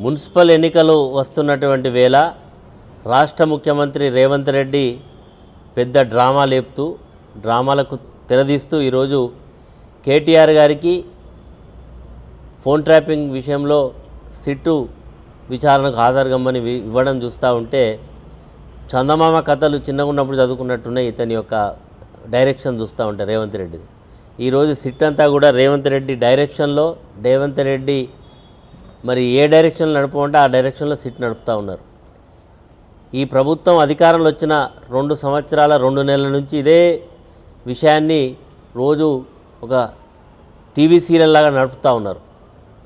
Municipal ఎన్నికలు వస్తున్నటువంటి వేళ రాష్ట్ర ముఖ్యమంత్రి రేవంత్ రెడ్డి పెద్ద డ్రామా లేపుతూ డ్రామాలకు తెరదీస్తూ ఈరోజు కేటీఆర్ గారికి ఫోన్ ట్రాపింగ్ విషయంలో సిట్టు విచారణకు హాజరుగమ్మని వి- ఇవ్వడం చూస్తూ ఉంటే చందమామ కథలు చిన్నగా ఉన్నప్పుడు చదువుకున్నట్టున్నాయి ఇతని యొక్క డైరెక్షన్ చూస్తూ ఉంటే రేవంత్ రెడ్డి ఈరోజు సిట్ అంతా కూడా రేవంత్ రెడ్డి డైరెక్షన్లో రేవంత్ రెడ్డి మరి ఏ డైరెక్షన్లో నడపమంటే ఆ డైరెక్షన్లో సిట్ నడుపుతూ ఉన్నారు. ఈ ప్రభుత్వం అధికారంలో వచ్చిన రెండు సంవత్సరాల రెండు నెలల నుంచి ఇదే విషయాన్ని రోజు ఒక టీవీ సీరియల్ లాగా నడుపుతూ ఉన్నారు.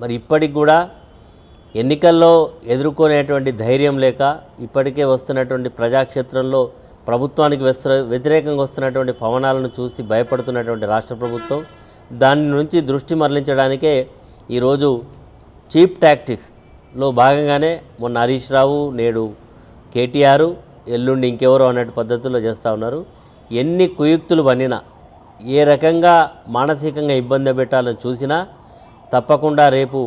మరి ఇప్పటికి కూడా ఎన్నికల్లో ఎదుర్కొనేటువంటి ధైర్యం లేక ఇప్పటికే వస్తున్నటువంటి ప్రజాక్షేత్రంలో ప్రభుత్వానికి వస్తు వ్యతిరేకంగా వస్తున్నటువంటి పవనాలను చూసి భయపడుతున్నటువంటి రాష్ట్ర ప్రభుత్వం దాని నుంచి దృష్టి మరలించడానికే ఈరోజు చీప్ టాక్టిక్స్లో భాగంగానే మొన్న హరీష్ రావు నేడు కేటీఆర్ ఎల్లుండి ఇంకెవరో అన్నట్టు పద్ధతుల్లో చేస్తూ ఉన్నారు. ఎన్ని కుయుక్తులు పన్నినా ఏ రకంగా మానసికంగా ఇబ్బంది పెట్టాలని చూసినా తప్పకుండా రేపు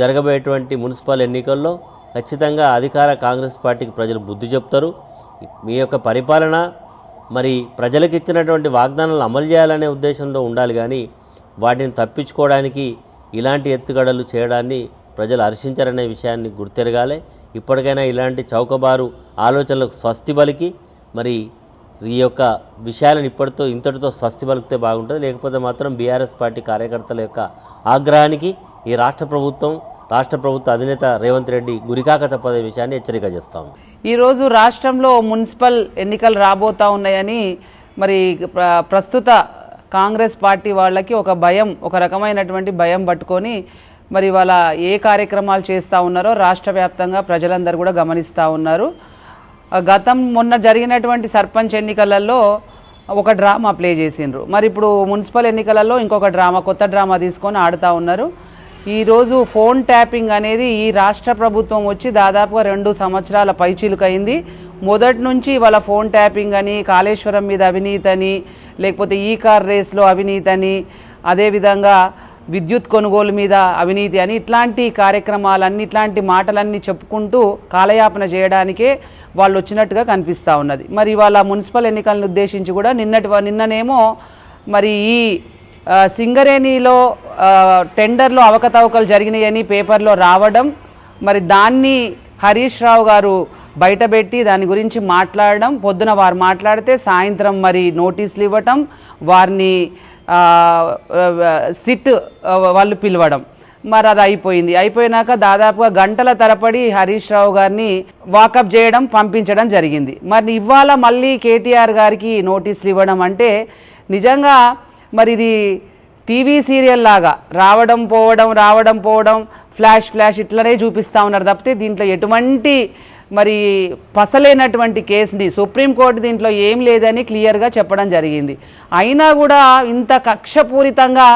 జరగబోయేటువంటి మున్సిపల్ ఎన్నికల్లో ఖచ్చితంగా అధికార కాంగ్రెస్ పార్టీకి ప్రజలు బుద్ధి చెప్తారు. మీ యొక్క పరిపాలన మరి ప్రజలకు ఇచ్చినటువంటి వాగ్దానాలను అమలు చేయాలనే ఉద్దేశంలో ఉండాలి కానీ వాటిని తప్పించుకోవడానికి ఇలాంటి ఎత్తుగడలు చేయడాన్ని ప్రజలు హర్షించారనే విషయాన్ని గుర్తెరగాలి. ఇప్పటికైనా ఇలాంటి చౌకబారు ఆలోచనలకు స్వస్తి బలికి మరి ఈ యొక్క విషయాలను ఇప్పటితో ఇంతటితో స్వస్తి పలికితే బాగుంటుంది. లేకపోతే మాత్రం బీఆర్ఎస్ పార్టీ కార్యకర్తల యొక్క ఆగ్రహానికి ఈ రాష్ట్ర ప్రభుత్వం రాష్ట్ర ప్రభుత్వ అధినేత రేవంత్ రెడ్డి గురికాక తప్పదే విషయాన్ని హెచ్చరిక చేస్తాం. ఈరోజు రాష్ట్రంలో మున్సిపల్ ఎన్నికలు రాబోతా ఉన్నాయని మరి ప్రస్తుత కాంగ్రెస్ పార్టీ వాళ్ళకి ఒక భయం ఒక రకమైనటువంటి భయం పట్టుకొని మరి వాళ్ళ ఏ కార్యక్రమాలు చేస్తూ ఉన్నారో రాష్ట్ర వ్యాప్తంగా ప్రజలందరూ కూడా గమనిస్తూ ఉన్నారు. గతం మొన్న జరిగినటువంటి సర్పంచ్ ఎన్నికలలో ఒక డ్రామా ప్లే చేసిండ్రు. మరి ఇప్పుడు మున్సిపల్ ఎన్నికలలో ఇంకొక డ్రామా కొత్త డ్రామా తీసుకొని ఆడుతూ ఉన్నారు. ఈరోజు ఫోన్ ట్యాపింగ్ అనేది ఈ రాష్ట్ర ప్రభుత్వం వచ్చి దాదాపుగా రెండు సంవత్సరాల పైచీలుకైంది. మొదటి నుంచి వాళ్ళ ఫోన్ ట్యాపింగ్ అని కాళేశ్వరం మీద అవినీతని లేకపోతే ఈ కార్ రేస్లో అవినీతని అదేవిధంగా విద్యుత్ కొనుగోలు మీద అవినీతి అని ఇట్లాంటి కార్యక్రమాలన్నీ ఇట్లాంటి మాటలన్నీ చెప్పుకుంటూ కాలయాపన చేయడానికే వాళ్ళు వచ్చినట్టుగా కనిపిస్తూ ఉన్నది. మరి వాళ్ళ మున్సిపల్ ఎన్నికలను ఉద్దేశించి కూడా నిన్నటి నిన్ననేమో మరి ఈ సింగరేణిలో టెండర్లో అవకతవకలు జరిగినాయని పేపర్లో రావడం మరి దాన్ని హరీష్ రావు గారు బయటపెట్టి దాని గురించి మాట్లాడడం పొద్దున వారు మాట్లాడితే సాయంత్రం మరి నోటీసులు ఇవ్వటం వారిని సిట్ వాళ్ళు పిలవడం. మరి అది అయిపోయింది. అయిపోయినాక దాదాపుగా గంటల తరపడి హరీష్ రావు గారిని వాకప్ చేయడం పంపించడం జరిగింది. మరి ఇవాళ మళ్ళీ కేటీఆర్ గారికి నోటీసులు ఇవ్వడం అంటే నిజంగా మరి ఇది టీవీ సీరియల్ లాగా రావడం పోవడం రావడం పోవడం ఫ్లాష్ ఫ్లాష్ ఇట్లనే చూపిస్తూ ఉన్నారు తప్పితే దీంట్లో ఎటువంటి మరి పసలేనటువంటి కేసుని సుప్రీంకోర్టు దీంట్లో ఏం లేదని క్లియర్గా చెప్పడం జరిగింది. అయినా కూడా ఇంత కక్షపూరితంగా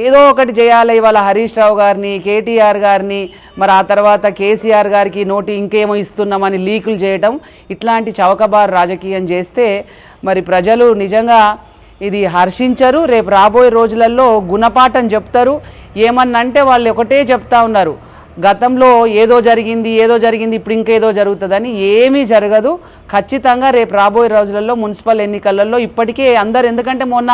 ఏదో ఒకటి చేయాలి ఇవాళ హరీష్ రావు గారిని కేటీఆర్ గారిని మరి ఆ తర్వాత కేసీఆర్ గారికి నోటి ఇంకేమో ఇస్తున్నామని లీకులు చేయటం ఇట్లాంటి చౌకబారు రాజకీయం చేస్తే మరి ప్రజలు నిజంగా ఇది హర్షించరు. రేపు రాబోయే రోజులలో గుణపాఠం చెప్తారు. ఏమన్నంటే వాళ్ళు ఒకటే చెప్తా ఉన్నారు. గతంలో ఏదో జరిగింది ఏదో జరిగింది ఇప్పుడు ఇంకేదో జరుగుతుందని ఏమీ జరగదు. ఖచ్చితంగా రేపు రాబోయే రోజులలో మున్సిపల్ ఎన్నికలలో ఇప్పటికే అందరు ఎందుకంటే మొన్న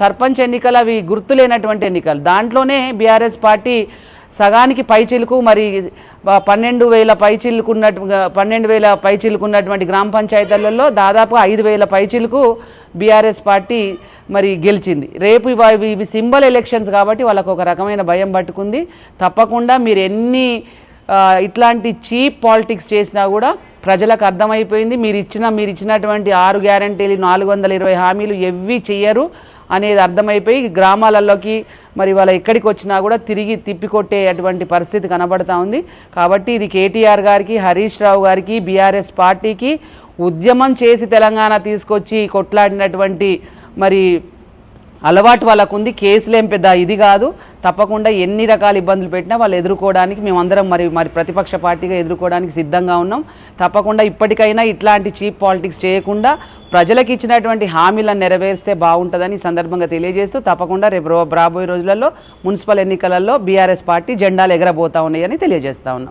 సర్పంచ్ ఎన్నికలు అవి గుర్తులేనటువంటి ఎన్నికలు. దాంట్లోనే బీఆర్ఎస్ పార్టీ సగానికి పైచిలుకు మరి పన్నెండు వేల పైచిలుకు ఉన్నట్టు పన్నెండు వేల పైచిలుకు ఉన్నటువంటి గ్రామ పంచాయతీలలో దాదాపు ఐదు వేల పైచిలుకు బీఆర్ఎస్ పార్టీ మరి గెలిచింది. రేపు ఇవి ఇవి సింబల్ ఎలక్షన్స్ కాబట్టి వాళ్ళకు ఒక రకమైన భయం పట్టుకుంది. తప్పకుండా మీరు ఎన్ని ఇట్లాంటి చీప్ పాలిటిక్స్ చేసినా కూడా ప్రజలకు అర్థమైపోయింది. మీరు ఇచ్చిన మీరు ఇచ్చినటువంటి ఆరు గ్యారంటీలు నాలుగు వందల ఇరవై హామీలు ఎవ్వి చెయ్యరు అనేది అర్థమైపోయి గ్రామాలలోకి మరి వాళ్ళ ఎక్కడికి వచ్చినా కూడా తిరిగి తిప్పికొట్టే అటువంటి పరిస్థితి కనబడతా ఉంది. కాబట్టి ఇది కేటీఆర్ గారికి హరీష్ రావు గారికి బీఆర్ఎస్ పార్టీకి ఉద్యమం చేసి తెలంగాణ తీసుకొచ్చి కొట్లాడినటువంటి మరి అలవాటు వాళ్ళకు ఉంది కేసులేం పెద్ద ఇది కాదు. తప్పకుండా ఎన్ని రకాల ఇబ్బందులు పెట్టినా వాళ్ళు ఎదుర్కోవడానికి మేమందరం మరి మరి ప్రతిపక్ష పార్టీగా ఎదుర్కోవడానికి సిద్ధంగా ఉన్నాం. తప్పకుండా ఇప్పటికైనా ఇట్లాంటి చీప్ పాలిటిక్స్ చేయకుండా ప్రజలకు ఇచ్చినటువంటి హామీలను నెరవేరిస్తే బాగుంటుందని ఈ సందర్భంగా తెలియజేస్తూ తప్పకుండా రేపు రో- రాబోయే రోజులలో మున్సిపల్ ఎన్నికలలో బీఆర్ఎస్ పార్టీ జెండాలు ఎగరబోతా ఉన్నాయని తెలియజేస్తా ఉన్నాం.